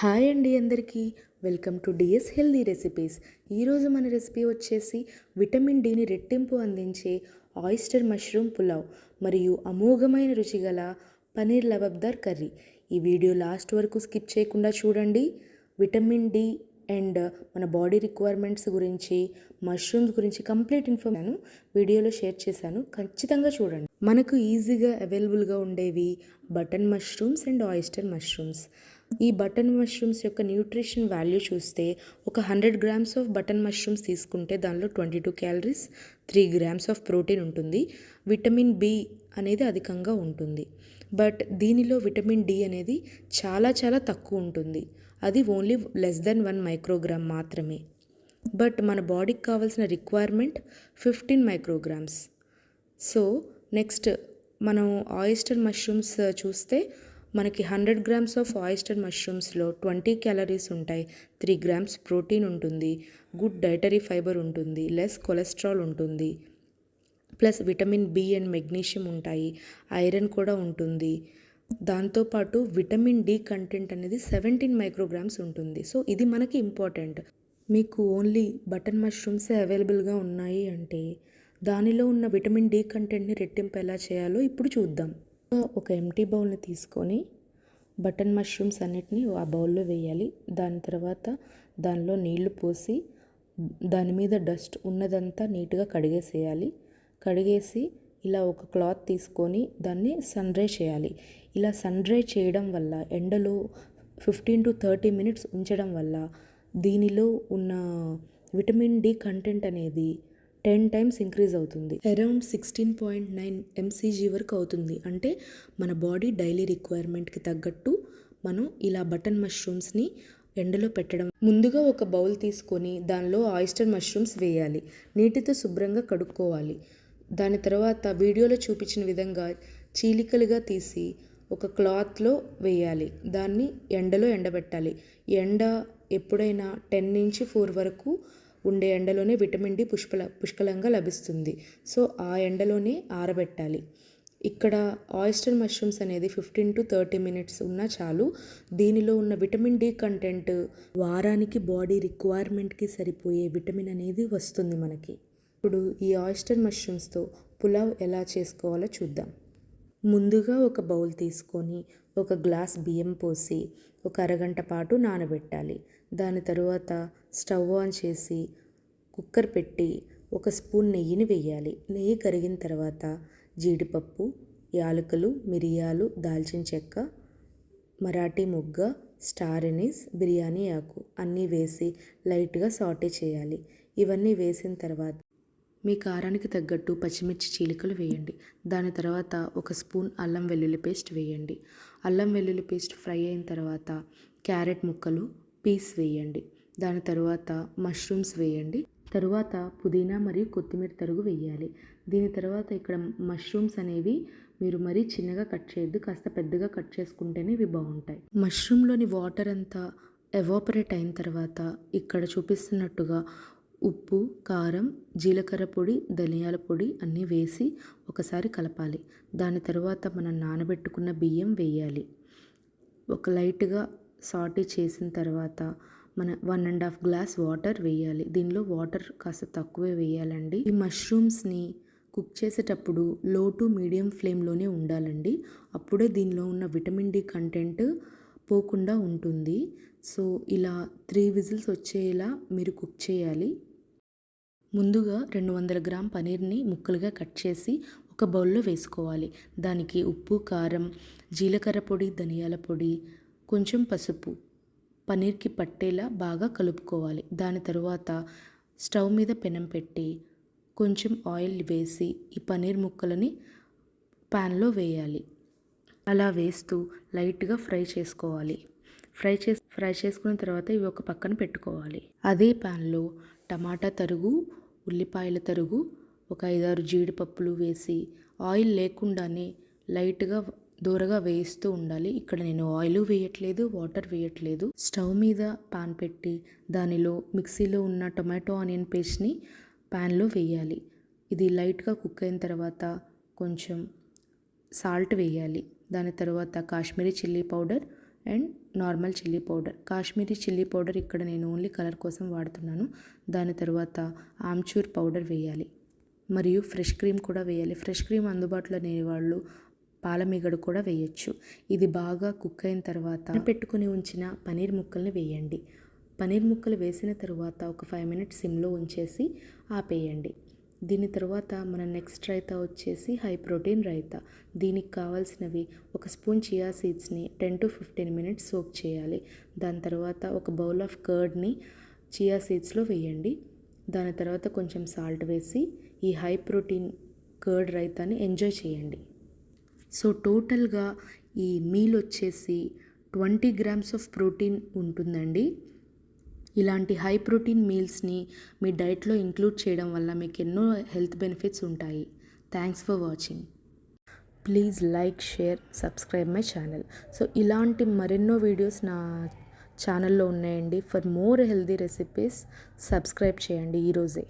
Hi అండి అందరికీ. Welcome to DS healthy recipes. ఈరోజు మన రెసిపీ వచ్చేసి విటమిన్ డిని రెట్టింపు అందించే ఆయిస్టర్ మష్రూమ్ పులావ్ మరియు అమోఘమైన రుచి గల పనీర్ లబబ్దార్ కర్రీ. ఈ వీడియో లాస్ట్ వరకు స్కిప్ చేయకుండా చూడండి. విటమిన్ డి అండ్ మన బాడీ రిక్వైర్మెంట్స్ గురించి మష్రూమ్స్ గురించి కంప్లీట్ ఇన్ఫర్మేషన్ వీడియోలో షేర్ చేశాను. ఖచ్చితంగా చూడండి. మనకు ఈజీగా అవైలబుల్గా ఉండేవి button mushrooms and oyster mushrooms. ఈ బటన్ మష్రూమ్స్ యొక్క న్యూట్రిషన్ వాల్యూ చూస్తే ఒక hundred grams of button mushrooms తీసుకుంటే దానిలో twenty two calories three grams of protein ఉంటుంది. విటమిన్ బి అనేది అధికంగా ఉంటుంది. బట్ దీనిలో విటమిన్ డి అనేది చాలా చాలా తక్కువ ఉంటుంది. అది only less than one microgram మాత్రమే. బట్ మన బాడీకి కావాల్సిన requirement fifteen micrograms. So next మనం ఆయిస్టర్ మష్రూమ్స్ చూస్తే మనకి హండ్రెడ్ గ్రామ్స్ ఆఫ్ ఆయిస్టర్ మష్రూమ్స్లో ట్వంటీ క్యాలరీస్ ఉంటాయి. త్రీ గ్రామ్స్ ప్రోటీన్ ఉంటుంది. గుడ్ డైటరీ ఫైబర్ ఉంటుంది. లెస్ కొలెస్ట్రాల్ ఉంటుంది. Plus vitamin B and magnesium ఉంటాయి. ఐరన్ కూడా ఉంటుంది. దాంతోపాటు విటమిన్ డి కంటెంట్ అనేది సెవెంటీన్ మైక్రోగ్రామ్స్ ఉంటుంది. సో ఇది మనకి ఇంపార్టెంట్. మీకు ఓన్లీ బటన్ మష్రూమ్సే అవైలబుల్గా ఉన్నాయి అంటే దానిలో ఉన్న విటమిన్ డి కంటెంట్ని రెట్టింపు ఎలా చేయాలో ఇప్పుడు చూద్దాం. ఒక ఎంటీ బౌల్ని తీసుకొని బటన్ మష్రూమ్స్ అన్నిటిని ఆ బౌల్లో వేయాలి. దాని తర్వాత దానిలో నీళ్ళు పోసి దాని మీద డస్ట్ ఉన్నదంతా నీట్గా కడిగేసేయాలి. కడిగేసి ఇలా ఒక క్లాత్ తీసుకొని దాన్ని సన్ డ్రై చేయాలి. ఇలా సన్ డ్రై చేయడం వల్ల ఎండలో ఫిఫ్టీన్ టు థర్టీ మినిట్స్ ఉంచడం వల్ల దీనిలో ఉన్న విటమిన్ డి కంటెంట్ అనేది టెన్ టైమ్స్ ఇంక్రీజ్ అవుతుంది. Around sixteen point nine MCG వరకు అవుతుంది. అంటే మన బాడీ డైలీ రిక్వైర్మెంట్కి తగ్గట్టు మనం ఇలా బటన్ మష్రూమ్స్ని ఎండలో పెట్టడం. ముందుగా ఒక బౌల్ తీసుకొని దానిలో ఆయిస్టర్ మష్రూమ్స్ వేయాలి. నీటితో శుభ్రంగా కడుక్కోవాలి. దాని తర్వాత వీడియోలో చూపించిన విధంగా చీలికలుగా తీసి ఒక క్లాత్లో వేయాలి. దాన్ని ఎండలో ఎండబెట్టాలి. ఎండ ఎప్పుడైనా టెన్ నుంచి ఫోర్ వరకు ఉండే ఎండలోనే విటమిన్ డి పుష్పల పుష్కలంగా లభిస్తుంది. సో ఆ ఎండలోనే ఆరబెట్టాలి. ఇక్కడ ఆయిస్టర్ మష్రూమ్స్ అనేది ఫిఫ్టీన్ టు థర్టీ మినిట్స్ ఉన్నా చాలు. దీనిలో ఉన్న విటమిన్ డి కంటెంట్ వారానికి బాడీ రిక్వైర్మెంట్కి సరిపోయే విటమిన్ అనేది వస్తుంది మనకి. ఇప్పుడు ఈ ఆయిస్టర్ మష్రూమ్స్తో పులావ్ ఎలా చేసుకోవాలో చూద్దాం. ముందుగా ఒక బౌల్ తీసుకొని ఒక గ్లాస్ బియ్యం పోసి ఒక అరగంట పాటు నానబెట్టాలి. దాని తరువాత స్టవ్ ఆన్ చేసి కుక్కర్ పెట్టి ఒక స్పూన్ నెయ్యిని వేయాలి. నెయ్యి కరిగిన తర్వాత జీడిపప్పు యాలకులు మిరియాలు దాల్చిన చెక్క మరాఠీ మొగ్గ స్టార్ ఎనీస్ బిర్యానీ ఆకు అన్నీ వేసి లైట్గా సాటే చేయాలి. ఇవన్నీ వేసిన తర్వాత మీ కారానికి తగ్గట్టు పచ్చిమిర్చి చీలికలు వేయండి. దాని తర్వాత ఒక స్పూన్ అల్లం వెల్లుల్లి పేస్ట్ వేయండి. అల్లం వెల్లుల్లి పేస్ట్ ఫ్రై అయిన తర్వాత క్యారెట్ ముక్కలు పీస్ వేయండి. దాని తర్వాత మష్రూమ్స్ వేయండి. తరువాత పుదీనా మరియు కొత్తిమీర తరుగు వేయాలి. దీని తర్వాత ఇక్కడ మష్రూమ్స్ అనేవి మీరు మరీ చిన్నగా కట్ చేయొద్దు కాస్త పెద్దగా కట్ చేసుకుంటేనే ఇవి బాగుంటాయి. మష్రూమ్లోని వాటర్ అంతా ఎవాపరేట్ అయిన తర్వాత ఇక్కడ చూపిస్తున్నట్టుగా ఉప్పు కారం జీలకర్ర పొడి ధనియాల పొడి అన్నీ వేసి ఒకసారి కలపాలి. దాని తర్వాత మనం నానబెట్టుకున్న బియ్యం వేయాలి. ఒక లైట్గా సాటీ చేసిన తర్వాత మన one and half glass water వేయాలి. దీనిలో వాటర్ కాస్త తక్కువే వేయాలండి. ఈ మష్రూమ్స్ని కుక్ చేసేటప్పుడు లో టు మీడియం ఫ్లేమ్లోనే ఉండాలండి. అప్పుడే దీనిలో ఉన్న విటమిన్ డి కంటెంట్ పోకుండా ఉంటుంది. సో ఇలా త్రీ విజిల్స్ వచ్చేలా మీరు కుక్ చేయాలి. ముందుగా రెండు వందల గ్రామ్ పనీర్ని ముక్కలుగా కట్ చేసి ఒక బౌల్లో వేసుకోవాలి. దానికి ఉప్పు కారం జీలకర్ర పొడి ధనియాల పొడి కొంచెం పసుపు పన్నీర్కి పట్టేలా బాగా కలుపుకోవాలి. దాని తరువాత స్టవ్ మీద పెనం పెట్టి కొంచెం ఆయిల్ వేసి ఈ పన్నీర్ ముక్కలని ప్యాన్లో వేయాలి. అలా వేస్తూ లైట్గా ఫ్రై చేసుకోవాలి. ఫ్రై చేసి ఫ్రై చేసుకున్న తర్వాత ఇవి ఒక పక్కన పెట్టుకోవాలి. అదే ప్యాన్లో టమాటా తరుగు ఉల్లిపాయల తరుగు ఒక ఐదారు జీడిపప్పులు వేసి ఆయిల్ లేకుండానే లైట్గా దూరగా వేయిస్తూ ఉండాలి. ఇక్కడ నేను ఆయిల్ వేయట్లేదు వాటర్ వేయట్లేదు. స్టవ్ మీద పాన్ పెట్టి దానిలో మిక్సీలో ఉన్న టొమాటో ఆనియన్ పేస్ట్ని ప్యాన్లో వేయాలి. ఇది లైట్గా కుక్ అయిన తర్వాత కొంచెం సాల్ట్ వేయాలి. దాని తర్వాత Kashmiri chilli powder and normal chilli powder. Kashmiri chilli powder ఇక్కడ నేను ఓన్లీ కలర్ కోసం వాడుతున్నాను. దాని తర్వాత ఆమ్చూర్ పౌడర్ వేయాలి. మరియు ఫ్రెష్ క్రీమ్ కూడా వేయాలి. ఫ్రెష్ క్రీమ్ అందుబాటులో లేని వాళ్ళు పాలమిగడు కూడా వేయచ్చు. ఇది బాగా కుక్ అయిన తర్వాత పెట్టుకుని ఉంచిన పనీర్ ముక్కల్ని వేయండి. పనీర్ ముక్కలు వేసిన తర్వాత ఒక ఫైవ్ మినిట్స్ సిమ్లో ఉంచేసి ఆపేయండి. దీని తర్వాత మన నెక్స్ట్ రైతా వచ్చేసి హై ప్రోటీన్ రైతా. దీనికి కావాల్సినవి ఒక స్పూన్ చియా సీడ్స్ని ten to fifteen minutes soak చేయాలి. దాని తర్వాత ఒక బౌల్ ఆఫ్ కర్డ్ని చియా సీడ్స్లో వేయండి. దాని తర్వాత కొంచెం సాల్ట్ వేసి ఈ హై ప్రోటీన్ కర్డ్ రైతాని ఎంజాయ్ చేయండి. సో టోటల్గా ఈ మీల్ వచ్చేసి ట్వంటీ గ్రామ్స్ ఆఫ్ ప్రోటీన్ ఉంటుందండి. ఇలాంటి హై ప్రోటీన్ మీల్స్ని మీ డైట్లో ఇంక్లూడ్ చేయడం వల్ల మీకు ఎన్నో హెల్త్ బెనిఫిట్స్ ఉంటాయి. Thanks for watching. Please like share subscribe my channel. So ఇలాంటి మరెన్నో వీడియోస్ నా ఛానల్లో ఉన్నాయండి. For more healthy recipes subscribe చేయండి ఈరోజే.